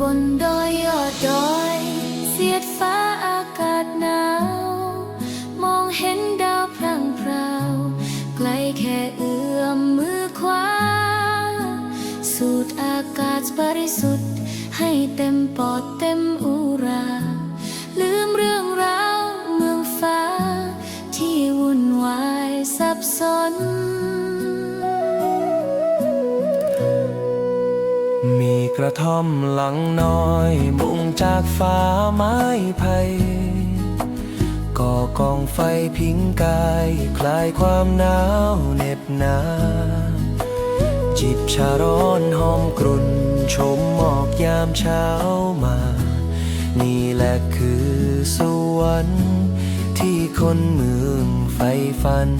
บนดอยยอดดอย เสียดฟ้าอากาศหนาว มองเห็นดาวพรางพราวไกลแค่เอื้อมมือขวาสูดอากาศบริสุทธิ์ ให้เต็มปอดเต็มอุรา ลืมเรื่องราวเมืองฟ้า ที่วุ่นวายสับสน กระท่อมหลังน้อยมุงจากฟ้าไม้ไผ่ก่อกองไฟพิงกาย คลายความหนาวเหน็บหนา จิบชาร้อนหอมกรุ่น ชมหมอกยามเช้ามา นี่แหละคือสวรรค์ที่คนเมืองใฝ่ฝัน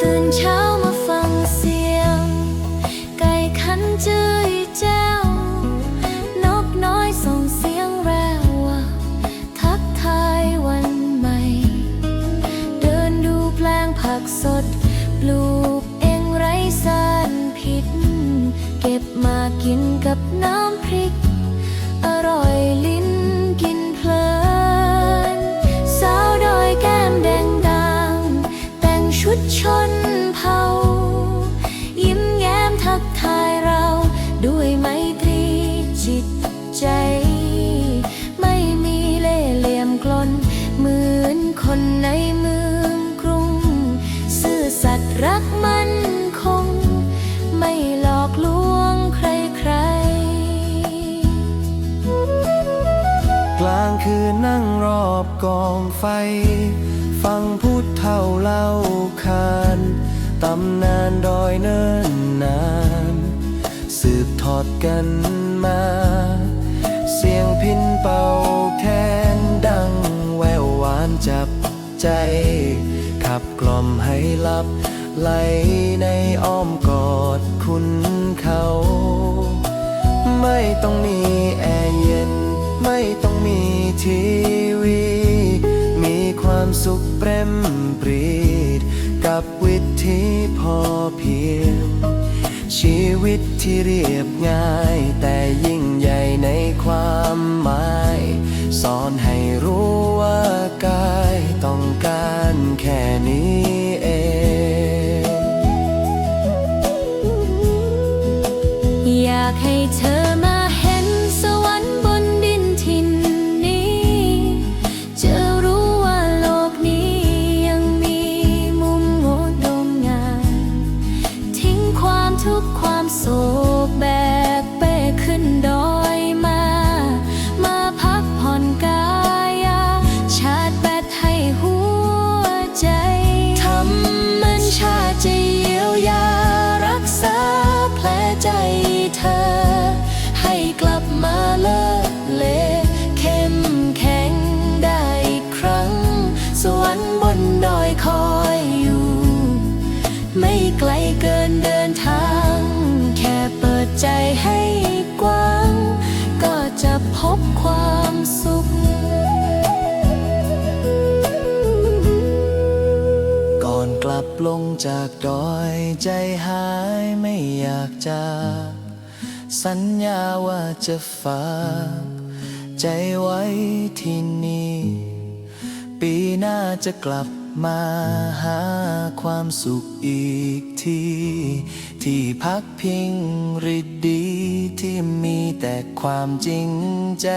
ตื่นเช้า ปลูกเองไร้สารพิษ เก็บมากินกับน้ำพริก อร่อยลิ้นกินเพลิน สาวดอยแก้มแดงดังแต่งชุดชนเผา ยิ้มแย้มทักทายเราด้วยไมตรีจิตใจ ไม่มีเล่เหลี่ยมกลนเหมือนคนใน คืนนั่งรอบกองไฟ ฟังพูดเท่าเล่าขานตำนานดอยเนิ่นนาน สืบทอดกันมา เสียงพินเป่าแคนดังแววหวานจับใจ ขับกล่อมให้หลับไหลในอ้อมกอดคุณเขา ไม่ต้องมี ทีวี มีความสุขเปรมปรีด กับวิธีพอเพียง ชีวิตที่เรียบง่าย แต่ยิ่งใหญ่ในความหมาย สอนให้รู้ว่ากายต้อง เดินเดินทาง แค่เปิดใจให้กว้าง ก็จะพบความสุข ก่อนกลับลงจากดอยใจหายไม่อยากจากสัญญาว่าจะฝากใจไว้ที่นี่ ปีหน้าจะกลับ มาหาความสุขอีกที ที่พักพิงริดดีที่มีแต่ความจริงใจ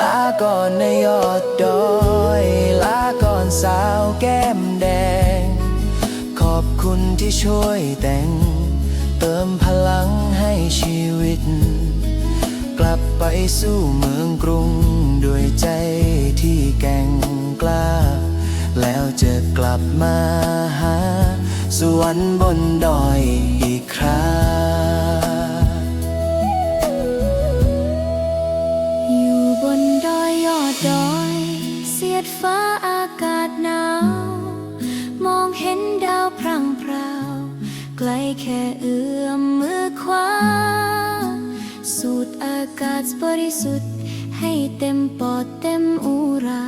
ลาก่อนในยอดดอย ลาก่อนสาวแก้มแดง ขอบคุณที่ช่วยแต่ง เติมพลังให้ชีวิต กลับไปสู่เมืองกรุงด้วยใจที่แก่งกล้า แล้วจะกลับมาหา สวรรค์บนดอยอีกครั้งอยู่บนดอยยอดดอย เสียดฟ้าอากาศหนาว มองเห็นดาวพรังพราว ไกลแค่เอื้อมมือขวาสูดอากาศบริสุทธิ์ให้เต็มปอดเต็มอุรา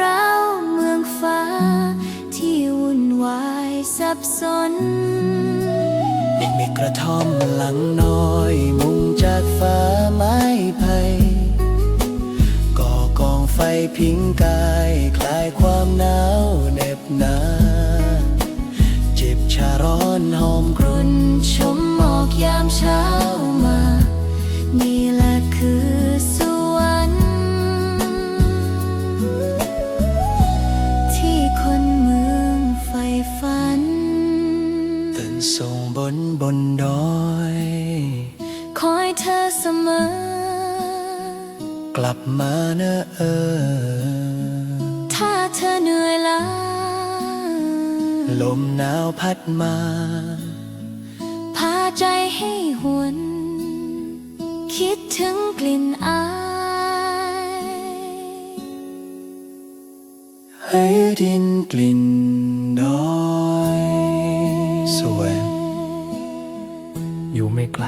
ราเมืองฟ้า ที่วุ่นวายสับสนมีกกระท่อมหลังน้อย มุงจากฟ้าไม้ไผ่ก่อกองไฟพิงกาย คลายความหนาวเหน็บหนาเจิบชาร้อนหอมกรุ่นชมหมอกยามเช้ามา นี่แหละ เธอเสมอ กลับมาเนอะเออ ถ้าเธอเหนื่อยล้าลมหนาวพัดมา พาใจให้หวน คิดถึงกลิ่นอาย ให้ดินกลิ่นดอย สวย อยู่ไม่ไกล